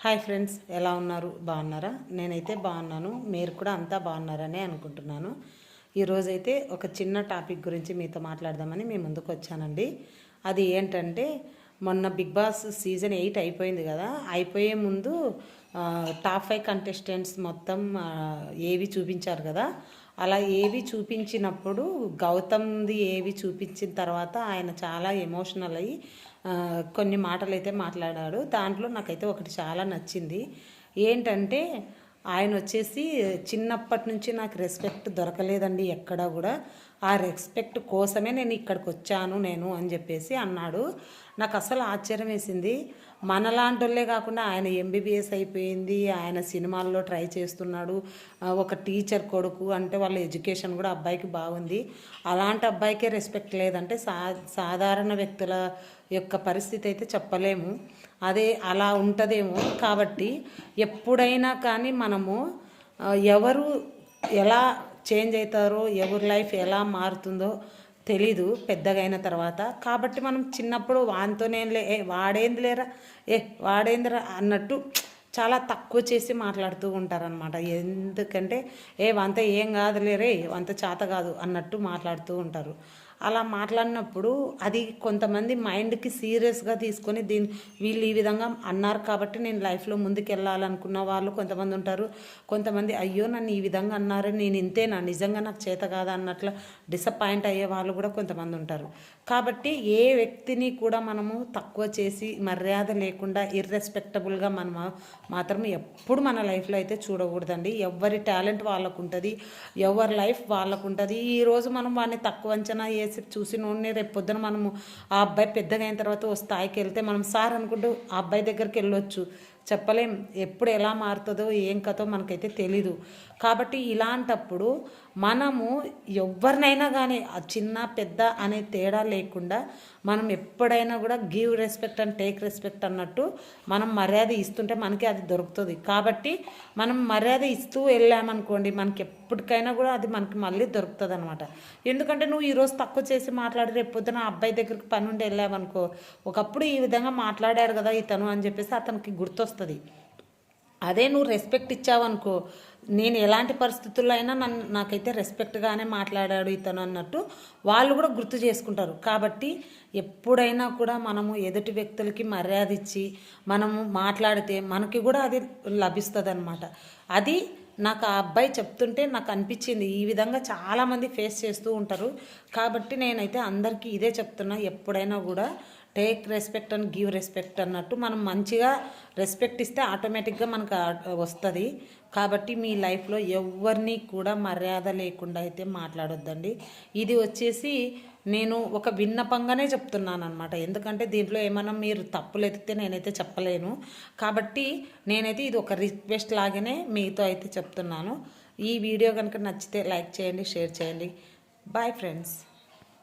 Hi friends ఎలా ఉన్నారు? బాగున్నారా? నేనైతే బాగున్నాను. మీరు కూడా అంతా బాగున్నారనే అనుకుంటున్నాను. ఈరోజైతే ఒక చిన్న టాపిక్ గురించి మీతో మాట్లాడదామని మీ ముందుకు వచ్చానండి. అది ఏంటంటే మొన్న బిగ్ బాస్ సీజన్ ఎయిట్ అయిపోయింది కదా. అయిపోయే ముందు టాప్ ఫైవ్ కంటెస్టెంట్స్ మొత్తం ఏవి చూపించారు కదా. అలా ఏవి చూపించినప్పుడు గౌతమ్ది ఏవి చూపించిన తర్వాత ఆయన చాలా ఎమోషనల్ అయ్యి కొన్ని మాటలు అయితే మాట్లాడాడు. దాంట్లో నాకైతే ఒకటి చాలా నచ్చింది. ఏంటంటే ఆయన వచ్చేసి చిన్నప్పటి నుంచి నాకు రెస్పెక్ట్ దొరకలేదండి ఎక్కడా కూడా ఆ రెస్పెక్ట్ కోసమే నేను ఇక్కడికి వచ్చాను నేను అని చెప్పేసి అన్నాడు. నాకు అసలు ఆశ్చర్యం వేసింది మనలాంటోళ్ళే కాకుండా ఆయన ఎంబీబీఎస్ అయిపోయింది ఆయన సినిమాల్లో ట్రై చేస్తున్నాడు ఒక టీచర్ కొడుకు అంటే వాళ్ళ ఎడ్యుకేషన్ కూడా అబ్బాయికి బాగుంది. అలాంటి అబ్బాయికే రెస్పెక్ట్ లేదంటే సా సాధారణ వ్యక్తుల యొక్క పరిస్థితి అయితే చెప్పలేము. అదే అలా ఉంటుందేమో కాబట్టి ఎప్పుడైనా కానీ మనము ఎవరు ఎలా చేంజ్ అవుతారో ఎవరి లైఫ్ ఎలా మారుతుందో తెలీదు పెద్దగా అయిన తర్వాత. కాబట్టి మనం చిన్నప్పుడు వానితోనేం లే ఏ వాడేంది లేరా? ఏ వాడేందిరా అన్నట్టు చాలా తక్కువ చేసి మాట్లాడుతూ ఉంటారనమాట ఎందుకంటే ఏ వంత ఏం కాదులేరే వంత చేత కాదు అన్నట్టు మాట్లాడుతూ ఉంటారు. అలా మాట్లాడినప్పుడు అది కొంతమంది మైండ్కి సీరియస్గా తీసుకొని దీన్ని వీళ్ళు ఈ విధంగా అన్నారు కాబట్టి నేను లైఫ్లో ముందుకు వెళ్ళాలనుకున్న వాళ్ళు కొంతమంది ఉంటారు. కొంతమంది అయ్యో నన్ను ఈ విధంగా అన్నారు. నేను ఇంతేనా? నిజంగా నాకు చేత కాదా? అన్నట్లు డిసప్పాయింట్ అయ్యే వాళ్ళు కూడా కొంతమంది ఉంటారు. కాబట్టి ఏ వ్యక్తిని కూడా మనము తక్కువ చేసి మర్యాద లేకుండా ఇర్రెస్పెక్టబుల్గా మనం మాత్రం ఎప్పుడు మన లైఫ్లో అయితే చూడకూడదండి. ఎవరి టాలెంట్ వాళ్ళకు ఉంటుంది ఎవరి లైఫ్ వాళ్ళకు ఉంటుంది ఈరోజు మనం వాడిని తక్కువ అంచనా వేసి చూసి నూనె రేపు పొద్దున మనము ఆ అబ్బాయి పెద్దగా అయిన తర్వాత ఓ స్థాయికి వెళ్తే మనం సార్ అనుకుంటూ ఆ అబ్బాయి దగ్గరికి వెళ్ళొచ్చు. చెప్పలేం. ఎప్పుడు ఎలా మారుతుందో ఏం కథో మనకైతే తెలీదు. కాబట్టి ఇలాంటప్పుడు మనము ఎవరినైనా కానీ ఆ చిన్న పెద్ద అనే తేడా లేకుండా మనం ఎప్పుడైనా కూడా give respect and take respect అన్నట్టు మనం మర్యాద ఇస్తుంటే మనకి అది దొరుకుతుంది. కాబట్టి మనం మర్యాద ఇస్తూ వెళ్ళామనుకోండి మనకి ఎప్పటికైనా కూడా అది మనకి మళ్ళీ దొరుకుతుంది అనమాట ఎందుకంటే నువ్వు ఈరోజు తక్కువ చేసి మాట్లాడి రేపు పొద్దున అబ్బాయి దగ్గరికి పని ఉండి వెళ్ళావనుకో ఒకప్పుడు ఈ విధంగా మాట్లాడారు కదా ఇతను అని చెప్పేసి అతనికి గుర్తొస్తుంది. అదే నువ్వు రెస్పెక్ట్ ఇచ్చావనుకో నేను ఎలాంటి పరిస్థితుల్లో అయినా నన్ను నాకైతే రెస్పెక్ట్గానే మాట్లాడాడు ఇతను అన్నట్టు వాళ్ళు కూడా గుర్తు చేసుకుంటారు. కాబట్టి ఎప్పుడైనా కూడా మనము ఎదుటి వ్యక్తులకి మర్యాద ఇచ్చి మనము మాట్లాడితే మనకి కూడా అది లభిస్తుంది అనమాట అది నాకు ఆ అబ్బాయి చెప్తుంటే నాకు అనిపించింది. ఈ విధంగా చాలామంది ఫేస్ చేస్తూ ఉంటారు. కాబట్టి నేనైతే అందరికీ ఇదే చెప్తున్నా. ఎప్పుడైనా కూడా take respect and give respect అన్నట్టు మనం మంచిగా రెస్పెక్ట్ ఇస్తే ఆటోమేటిక్గా మనకు వస్తుంది. కాబట్టి మీ లైఫ్లో ఎవరిని కూడా మర్యాద లేకుండా అయితే మాట్లాడొద్దండి. ఇది వచ్చేసి నేను ఒక విన్నపంగానే చెప్తున్నాను అనమాట ఎందుకంటే దీంట్లో ఏమైనా మీరు తప్పులు ఎత్తితే నేనైతే చెప్పలేను. కాబట్టి నేనైతే ఇది ఒక రిక్వెస్ట్ లాగానే మీతో అయితే చెప్తున్నాను. ఈ వీడియో కనుక నచ్చితే లైక్ చేయండి షేర్ చేయండి. Bye friends